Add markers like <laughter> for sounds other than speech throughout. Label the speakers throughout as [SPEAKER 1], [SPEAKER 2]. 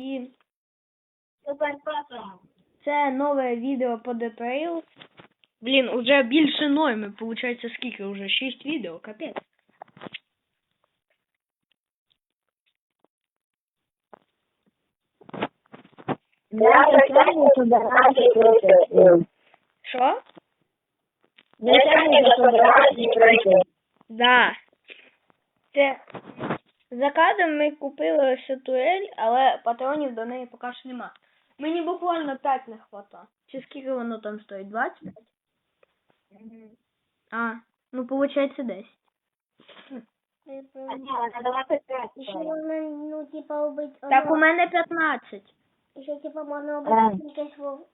[SPEAKER 1] І це нове відео по Details. Блін, уже більше норми, получається скільки? Уже 6 відео, капець. Що? Да. Це за кадром ми купили цю але патронів до неї поки що нема. Мені буквально 5 не хватає. Чи скільки воно там стоїть? 25? А, ну получається 10.
[SPEAKER 2] А ні, вона давати п'ять.
[SPEAKER 3] Еще можно, ну, типа, убить...
[SPEAKER 1] Так у мене 15.
[SPEAKER 3] Еще, типа, можно
[SPEAKER 2] А.
[SPEAKER 3] убить кількість вов...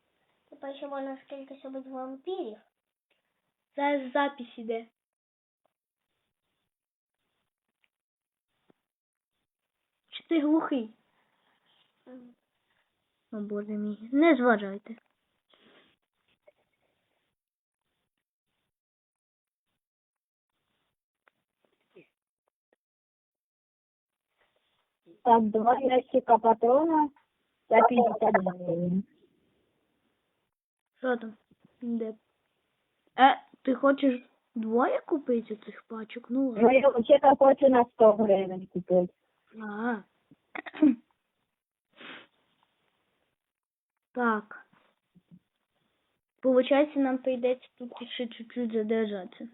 [SPEAKER 3] Типа, еще можно кількість убить вампирів.
[SPEAKER 1] Зараз запись іде. Ти глухий? О боже мій, не зважайте.
[SPEAKER 2] Так, два ящика патрона за 50 гривень.
[SPEAKER 1] Що там? Де? Е, ти хочеш двоє купити цих пачок? Ну ладно.
[SPEAKER 2] Ну, я взагалі хочу на 100 гривень купити.
[SPEAKER 1] А. Так. Получається, нам прийдеться тут ще чуть-чуть задержатися.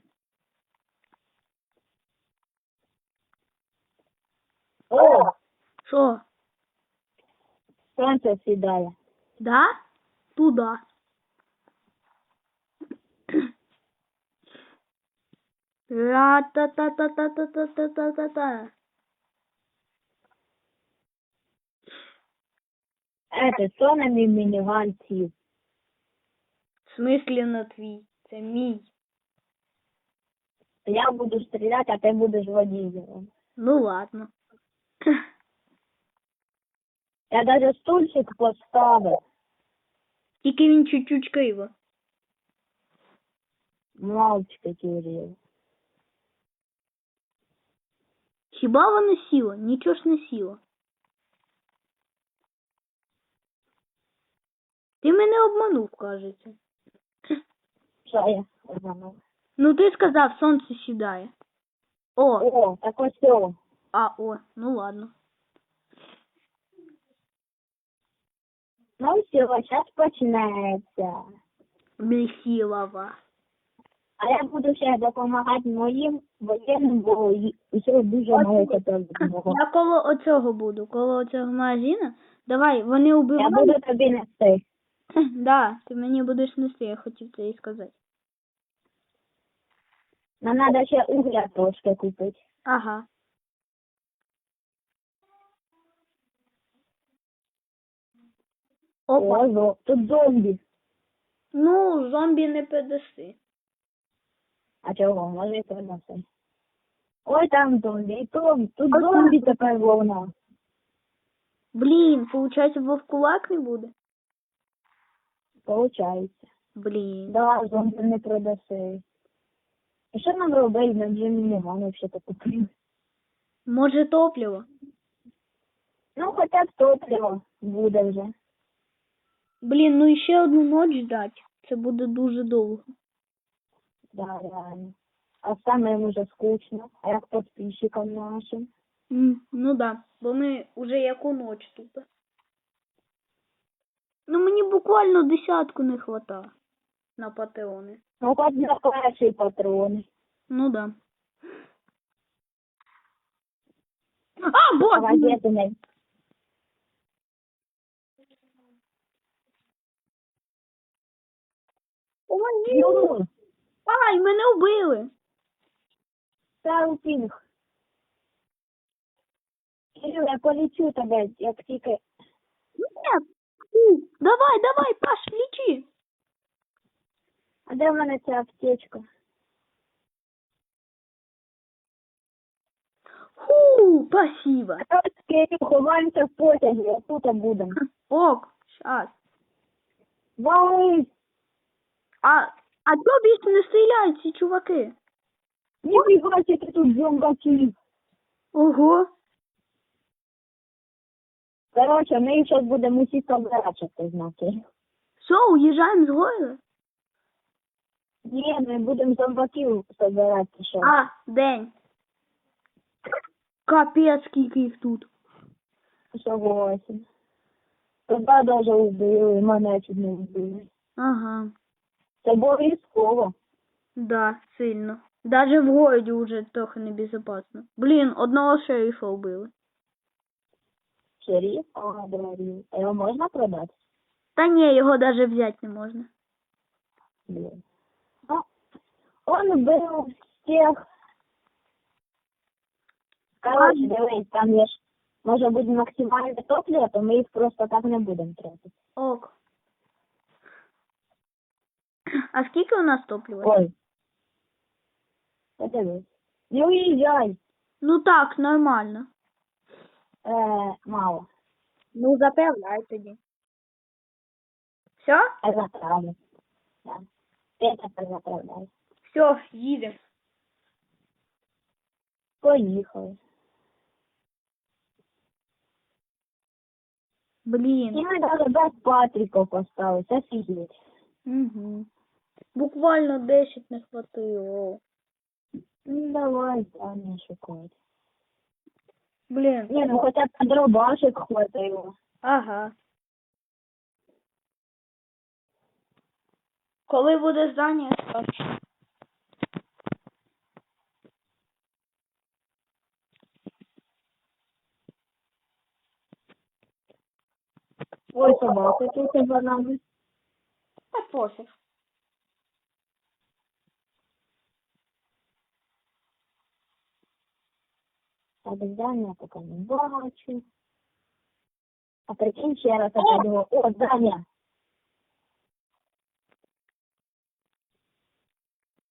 [SPEAKER 2] О,
[SPEAKER 1] Що?
[SPEAKER 2] сонце сідає.
[SPEAKER 1] Да? Туда. Ра-та-та-та-та-та-та-та-та-та.
[SPEAKER 2] Це то на мій мініган сів.
[SPEAKER 1] В смислі на твій? Це мій.
[SPEAKER 2] Я буду стріляти, а ти будеш водієм.
[SPEAKER 1] Ну ладно.
[SPEAKER 2] Я даже стульчик поставив.
[SPEAKER 1] Тільки він чуть-чуть криво.
[SPEAKER 2] Мальчика Кирил.
[SPEAKER 1] Хіба воно сіло? Нічого ж не сіло. Ти мене обманув, кажеться.
[SPEAKER 2] Що я сказала?
[SPEAKER 1] Ну ти сказав, сонце сідає. О,
[SPEAKER 2] О, так ось все.
[SPEAKER 1] а о, ну ладно.
[SPEAKER 2] Ну все, зараз починається.
[SPEAKER 1] Блісілова.
[SPEAKER 2] А я буду ще допомагати моїм воєнним, бо ще дуже мало готові. <laughs>
[SPEAKER 1] Я коло оцього буду, коло оцього магазина. Давай, вони
[SPEAKER 2] Я буду тобі нести. <laughs>
[SPEAKER 1] Да, ти мені будеш нести, я хотів це і сказати.
[SPEAKER 2] Нам треба ще угля трошки купити.
[SPEAKER 1] Ага. Опа.
[SPEAKER 2] О, зо- тут зомбі.
[SPEAKER 1] Ну, зомбі не піддаси.
[SPEAKER 2] А чого? Може і принесе. Ой, там зомбі. І то, тут зомбі тепер вовна.
[SPEAKER 1] Блін, получається, вовкулак не буде?
[SPEAKER 2] Получається.
[SPEAKER 1] Блін.
[SPEAKER 2] Да, зомбі не продаси. І що нам робити? Ми вже мінімум взагалі купили.
[SPEAKER 1] Може топливо?
[SPEAKER 2] Ну, хоча б топливо буде вже.
[SPEAKER 1] Блін, ну ще одну ніч ждать. Це буде дуже довго.
[SPEAKER 2] Да, реально. А самим уже скучно, а як підписчикам нашим.
[SPEAKER 1] М, ну да, бо ми вже яку ніч тут. Ну мені буквально десятку не хватає на патеони.
[SPEAKER 2] Ну, хоч на перші патрони.
[SPEAKER 1] Ну да. А,
[SPEAKER 2] А
[SPEAKER 1] бот!
[SPEAKER 2] газети.
[SPEAKER 1] Ой,
[SPEAKER 2] Ну,
[SPEAKER 1] Ай, мене вбили.
[SPEAKER 2] пінг. Кирил, я полічу тебе, як тільки.
[SPEAKER 1] Нет. Фу, Давай, давай, Паш, лічи.
[SPEAKER 2] А де в мене ця аптечка?
[SPEAKER 1] Фу, спасибо.
[SPEAKER 2] А то Кирил, ховаємося в потязі, а тут будемо.
[SPEAKER 1] Ок, щас.
[SPEAKER 2] Вали!
[SPEAKER 1] А, а чого більше не стріляють ці чуваки?
[SPEAKER 2] Ніфіга, які тут зомбаки.
[SPEAKER 1] Ого.
[SPEAKER 2] Коротше, ми їх зараз будемо усі собирати. Кирил.
[SPEAKER 1] Все, уїжджаємо з гори.
[SPEAKER 2] Ні, ми будемо зомбаків собирати, що.
[SPEAKER 1] А, день. Капець, скільки їх тут.
[SPEAKER 2] Согласен. Тебе даже вбили, мене чуть не вбили.
[SPEAKER 1] Ага.
[SPEAKER 2] Це було різково.
[SPEAKER 1] Да, сильно. Даже в городі вже трохи небезопасно. Блін, одного шерифа вбили.
[SPEAKER 2] Шериф, а говорив. А його можна продати?
[SPEAKER 1] Та ні, його даже взяти не можна.
[SPEAKER 2] Блін. А, он был всех. Короче, дивись, там є ж, може бути максимальне топливо, то ми їх просто так не будемо тратити.
[SPEAKER 1] Ок. А скільки у нас топлива?
[SPEAKER 2] Ой. Подивись. Не уїжджай.
[SPEAKER 1] Ну так, нормально.
[SPEAKER 2] Е, мало.
[SPEAKER 1] Ну, заправляй тоді. Все?
[SPEAKER 2] А заправлю. Да. Ти тепер заправляй.
[SPEAKER 1] Все, їдемо.
[SPEAKER 2] Поїхали.
[SPEAKER 1] Блін.
[SPEAKER 2] І ми навіть без Патріка поставили. Це фігеть.
[SPEAKER 1] Угу. Буквально 10 не хватило.
[SPEAKER 2] Ну, давай, там не шукати.
[SPEAKER 1] Блін.
[SPEAKER 2] Ні, ну хоча б дробашек хватило.
[SPEAKER 1] Ага. Коли буде здання, скажу.
[SPEAKER 2] Ой, собака тут за нами.
[SPEAKER 1] Та пофіг.
[SPEAKER 2] Здання поки не бачу. А прикинь ще раз опять його. О, здання.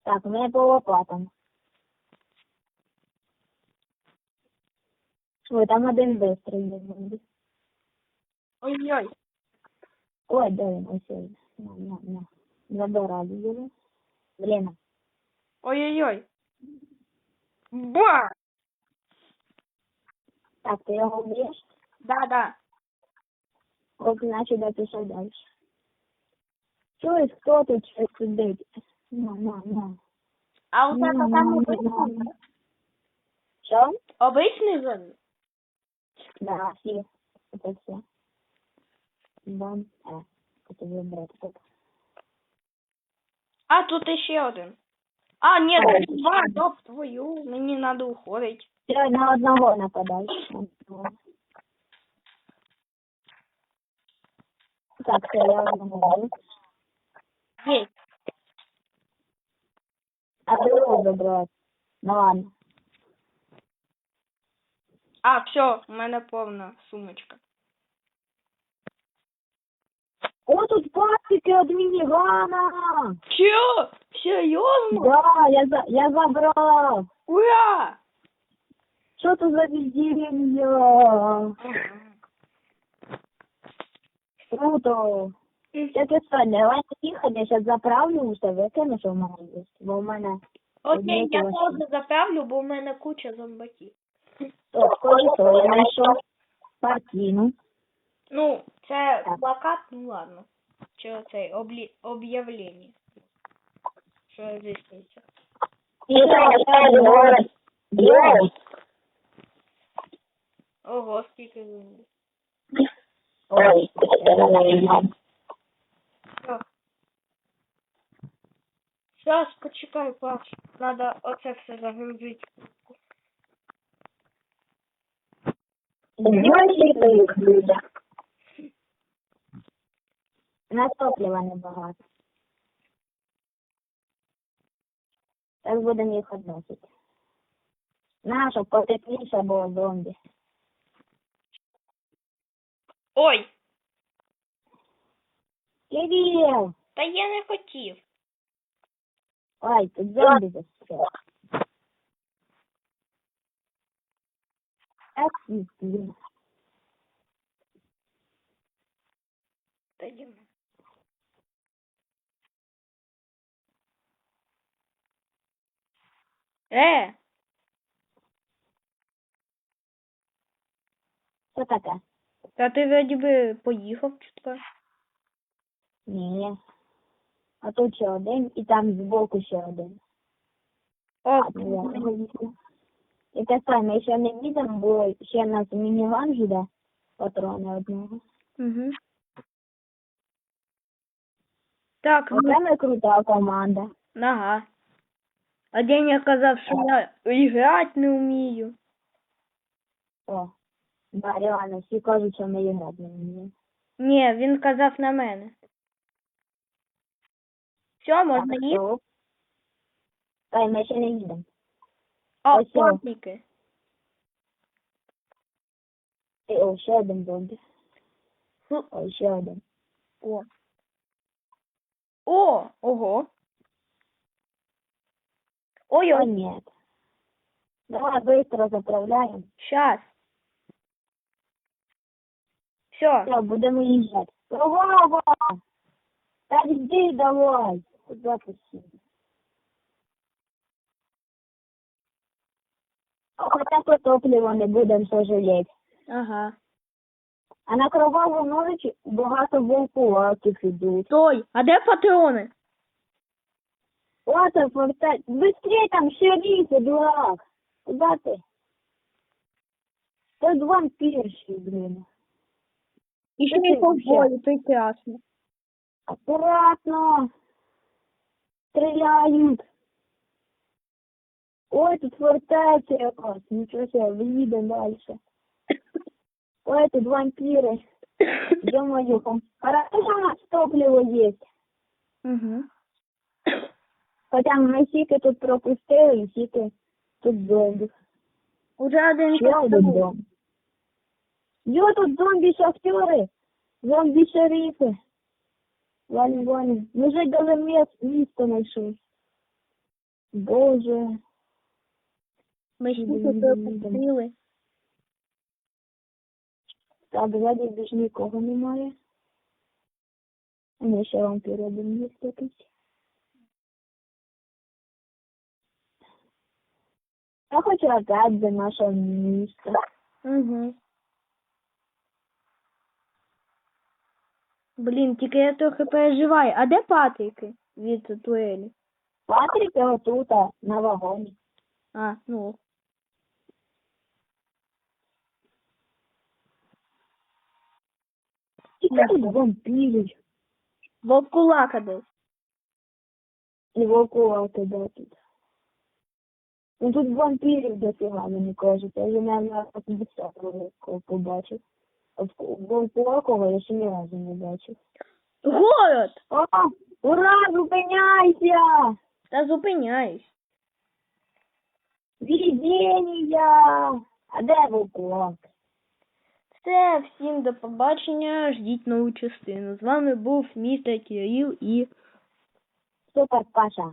[SPEAKER 2] Так, у мене по лопатам. Ой, там один бистрий є. зомбі.
[SPEAKER 1] Ой-ой.
[SPEAKER 2] Ой, де він? Ось він. На, на, на. Забирали його. Блін.
[SPEAKER 1] Ой-ой-ой. Ба!
[SPEAKER 2] Так, ти його вб'єш?
[SPEAKER 1] Да-да.
[SPEAKER 2] От, значить, я пішов далі. Чуєш, хто тут щось сидить? На, на, на.
[SPEAKER 1] А у
[SPEAKER 2] Ну,
[SPEAKER 1] тебе
[SPEAKER 2] ну,
[SPEAKER 1] там
[SPEAKER 2] ну,
[SPEAKER 1] обичний?
[SPEAKER 2] ну. Що?
[SPEAKER 1] Обичний зомбі?
[SPEAKER 2] Да, всі. Це все. Бам. Е, це вибрати тут.
[SPEAKER 1] А, тут іще один. А, тут два, топ твою, мені треба уходити.
[SPEAKER 2] Все, на одного нападай. Так, це я одного.
[SPEAKER 1] Є.
[SPEAKER 2] А другого забрати. Ну ладно.
[SPEAKER 1] А, все, у мене повна сумочка.
[SPEAKER 2] О, тут пастики від мінігана!
[SPEAKER 1] Чо?
[SPEAKER 2] Да, я, за, я забрав.
[SPEAKER 1] Ура!
[SPEAKER 2] Що це за бездір'я? Круто. Я ти що, давай їхати, я зараз заправлю усе, викину, що в мене є. Бо в мене
[SPEAKER 1] Окей, я тоже заправлю, бо в мене куча зомбаків.
[SPEAKER 2] то, схоже, то я знайшов картину.
[SPEAKER 1] Ну, це плакат, ну ладно. Чи це облі... об'явлення. Що здійснюється.
[SPEAKER 2] Йой,
[SPEAKER 1] Ого, скільки зомбі.
[SPEAKER 2] ой.
[SPEAKER 1] Зараз почекай, Паш. Надо оце все загрузити.
[SPEAKER 2] На топлива небагато. Так будемо їх відносити. На, щоб потепліше було зомбі.
[SPEAKER 1] Ой,
[SPEAKER 2] Кирил!
[SPEAKER 1] та я не хотів.
[SPEAKER 2] Ой, тут зомбі застряли. Блін.
[SPEAKER 1] Та йому. Е,
[SPEAKER 2] Що таке?
[SPEAKER 1] Та ти вроді би поїхав чутка.
[SPEAKER 2] Ні. А тут ще один, і там збоку ще один.
[SPEAKER 1] О,
[SPEAKER 2] Ну. І те саме, ще не їдемо, бо ще нас мініван жде патрони одного.
[SPEAKER 1] угу. Так, ну,
[SPEAKER 2] Оце ми крута команда.
[SPEAKER 1] ага. А Деня казав, що я і грати не вмію.
[SPEAKER 2] О, да, реально, всі кажуть, що ми грати не.
[SPEAKER 1] Ні, він казав на мене. Все, можна їхати?
[SPEAKER 2] стоп. Та й ми ще не їдемо.
[SPEAKER 1] А,
[SPEAKER 2] ось І, о, ще один зомбі. О, ще один.
[SPEAKER 1] О. О, ого.
[SPEAKER 2] О,
[SPEAKER 1] Ой-ой,
[SPEAKER 2] ні. Давай быстро заправляємо.
[SPEAKER 1] щас. Все,
[SPEAKER 2] Все, будемо їжджати. Провава! Та йди давай. Куда ти сіди? Хоча по топливо не будемо сожаліти.
[SPEAKER 1] ага.
[SPEAKER 2] А на кроваву ніч багато волкулаків ідуть.
[SPEAKER 1] Стой, а де патрони?
[SPEAKER 2] О, це фортець. Быстрей там шерифи, дурак. Куда ти? Тут вампірші, блін.
[SPEAKER 1] І ще
[SPEAKER 2] Це
[SPEAKER 1] й
[SPEAKER 2] ти
[SPEAKER 1] ковбої, прекрасно.
[SPEAKER 2] Аккуратно. Стріляють. Ой, тут фортеця якась. Нічого себе, виїдемо далі. Ой, тут вампіри. <coughs> Ё-моё, там хорошо у нас топливо есть.
[SPEAKER 1] Угу.
[SPEAKER 2] Хоча ми стільки тут пропустили, і тут зомбі.
[SPEAKER 1] Уже один
[SPEAKER 2] Ще один. Йо, тут зомбі-шахтери, зомбі-шерифи. Ваня, Ваня, ми вже дали міс- місто знайшли. Боже.
[SPEAKER 1] Ми ще тут пропустили.
[SPEAKER 2] Так, ззаді більш нікого немає. Ми ще один є якийсь. Я хочу опять до нашого міста.
[SPEAKER 1] Угу. Блін, тільки я трохи переживаю. А де патрики від туелі?
[SPEAKER 2] Патрик отут, на вагоні.
[SPEAKER 1] А, ну.
[SPEAKER 2] Тільки тут вампірів.
[SPEAKER 1] Вовкулака десь.
[SPEAKER 2] І вовкувати де тут. Ну тут вампірів дофіга, мені кажуть. Я вже навіть 50 років побачив. А в- Вовкулакова я ще ні разу не бачив.
[SPEAKER 1] Город!
[SPEAKER 2] О, ура, зупиняйся!
[SPEAKER 1] Та зупиняюсь.
[SPEAKER 2] Віддіння! А де вовкулак?
[SPEAKER 1] Все, всім до побачення. Ждіть нову частину. З вами був містер Кирил і
[SPEAKER 2] Супер Паша.